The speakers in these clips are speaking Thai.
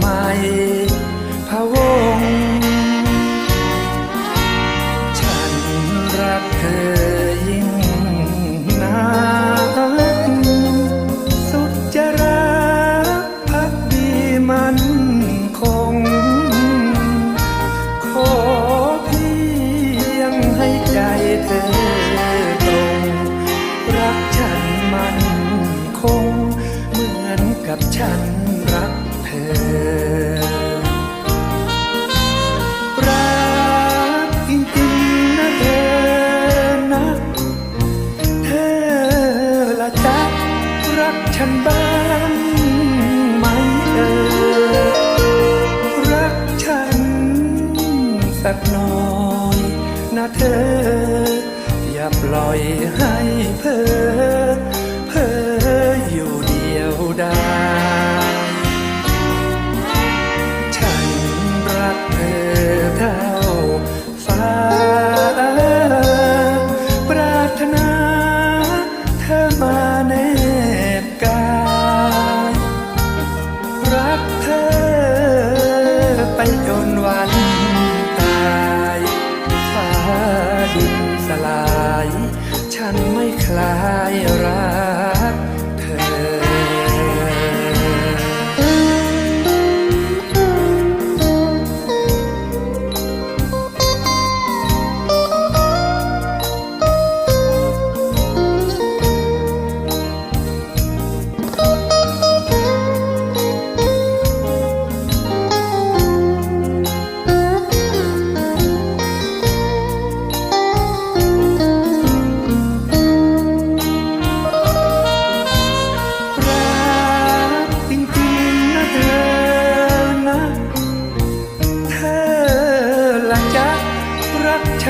my ันบ้างไหมเอ่รักฉันสักหน่อยนะเธอ อย่าปล่อยให้เพ้อเพ้ออยู่เดียวดาย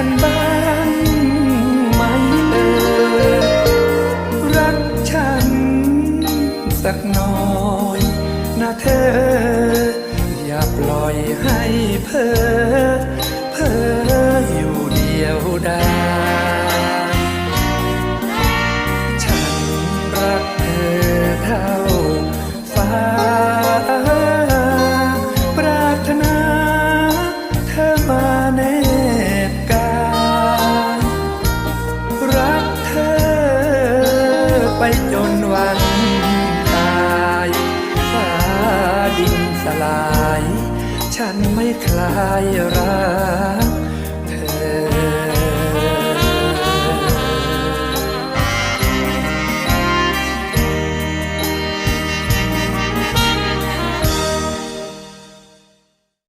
ันบ้างไหมเออรักฉันสักหน่อยนะเธอ อย่าปล่อยให้เพอเพออยู่เดียวดาย คลายร